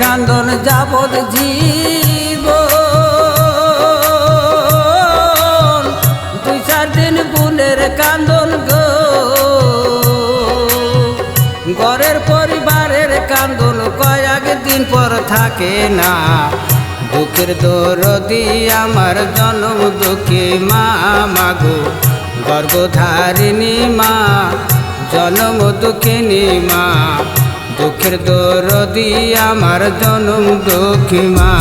কান্দন যাবত জীব। দুই চার দিন বোনের কান্দন গো। ঘরের পরিবারের কান্দন কয়েক দিন পর থাকে না। দুঃখের দরদি আমার জন্ম দুঃখী মা মাগো গর্ভধারিণী মা, জন্ম দুঃখিনী মা। দুঃখের দরদি আমার জনম দুঃখী মা।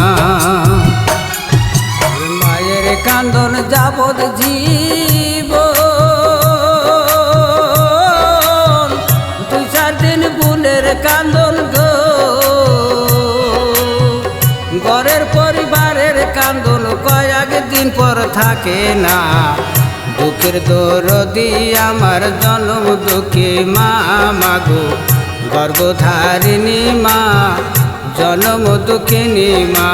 মায়ের কান্দন যাবত জীব। দুই চার দিন বোনের কান্দন গো। ঘরের পরিবারের কান্দন কয়েক দিন পর থাকে না। দুঃখের দরদি আমার জন্ম দুঃখী মা মাগো গর্ভধারিণী মা জনম দুঃখিনী মা।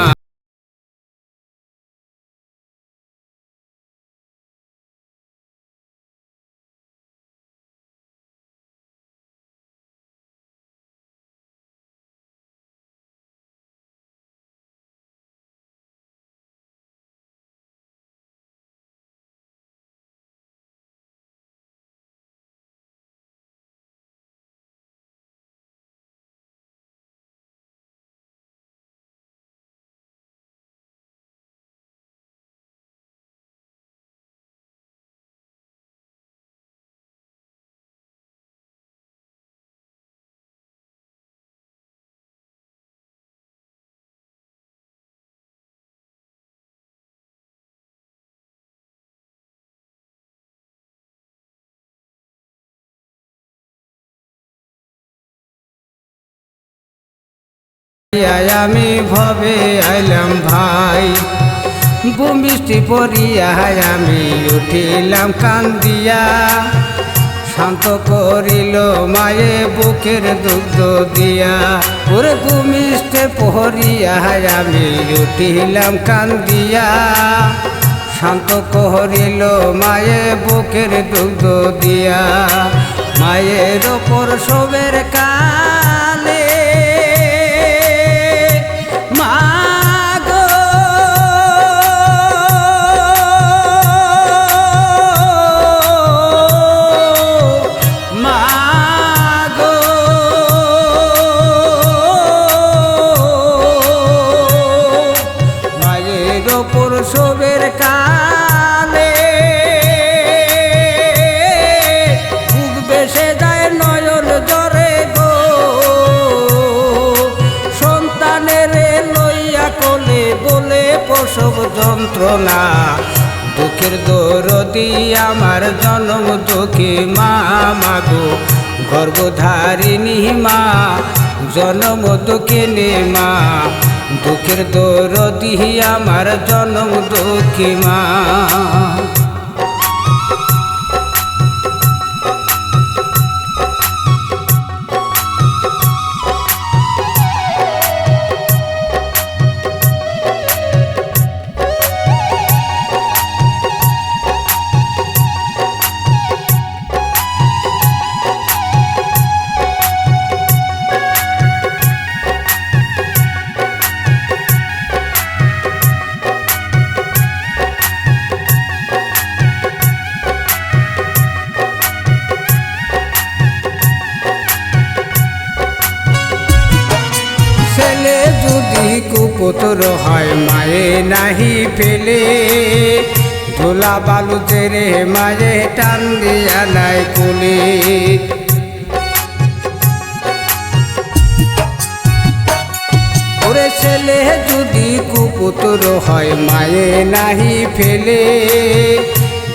আমি ভবে আইলাম ভাই। বৃষ্টি পড়িয়া আমি উঠিলাম কান্দিয়া। শান্ত করিল মায়ে বুকের দুগ্ধ দিয়া। ওরে ভূমিষ্ঠে পহরিয়া আমি উঠিলাম কান্দিয়া। শান্ত করিল মায়ে বুকের দুগ্ধ দিয়া। মায়ের ওপর সবের কালে প্রসব যন্ত্রণা, দুঃখের দৌরদি আমার জন্ম দুঃখী মা মাগো গর্ভধারিণী মা, জন্ম দুঃখিনী মা। দুঃখের দৌরদি আমার জন্ম দুঃখী মা। কুপুত্র হয় মায়ে নাহি ফেলে। ধুলা বালু তেরে মায়ে টান দিয়া নাই কুলে। ওরে ছেলে যদি কুপুত্র হয় মায়ে নাহি ফেলে।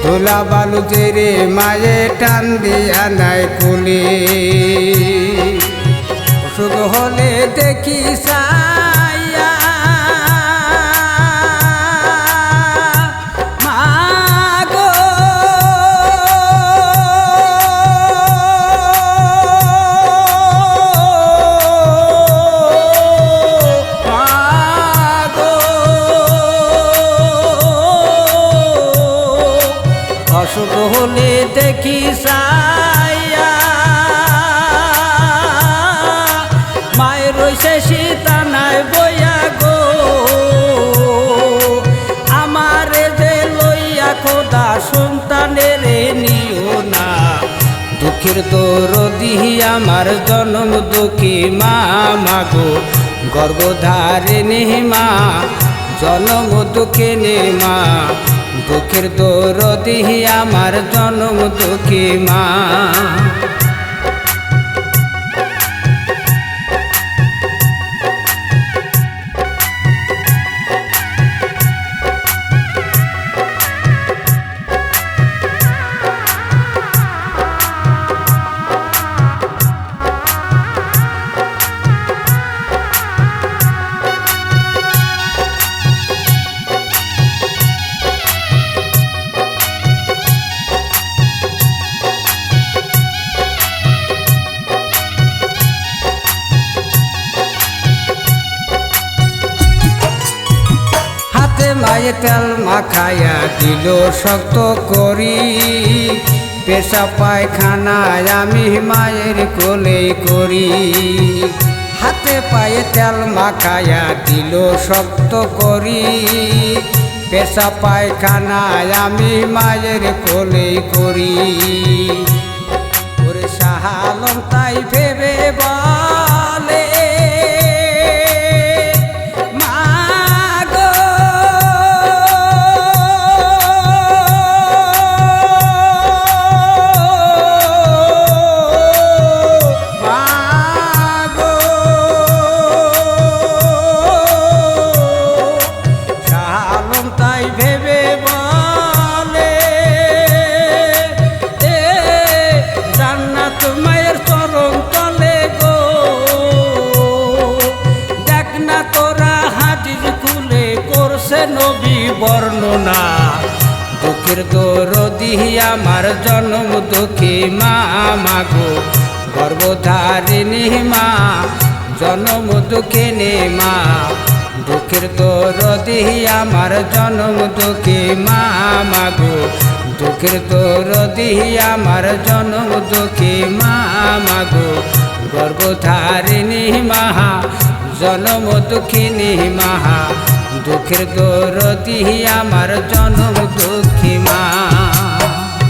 ধুলা বালু তেরে মায়ে টান দিয়া নাই কুলে। অসুখ হলে দেখি সাইয়া দুঃখের দিহি আমার জনম দুঃখী মা মাগো নেহি মা, জনম দুঃখে নে মা। দুঃখের দরদি, আমার জনম দুঃখী মা। মাখায়া দিল শক্ত করি। পেশা পায়খানায় আমি মায়ের কোলে করি। হাতে পায়ে তেল মাখায়া দিল শক্ত করি। পেশা পায়খানায় আমি মায়ের কোলে করি। ওরে সাহালম তাই ভেবে বলে দুঃখের দরদি আমার জন্ম দুঃখী মা মাগো গর্ভধারিণী মা, জন্ম দুঃখিনী মা। দুঃখের দরদি আমার জন্ম দুঃখী মা মাগো দুঃখের দরদি আমার জন্ম দুঃখী মা মাগো গর্ভধারিণী মাহা জনম দুঃখিনী মাহা দুঃখের দরদি আমার জনম দুঃখী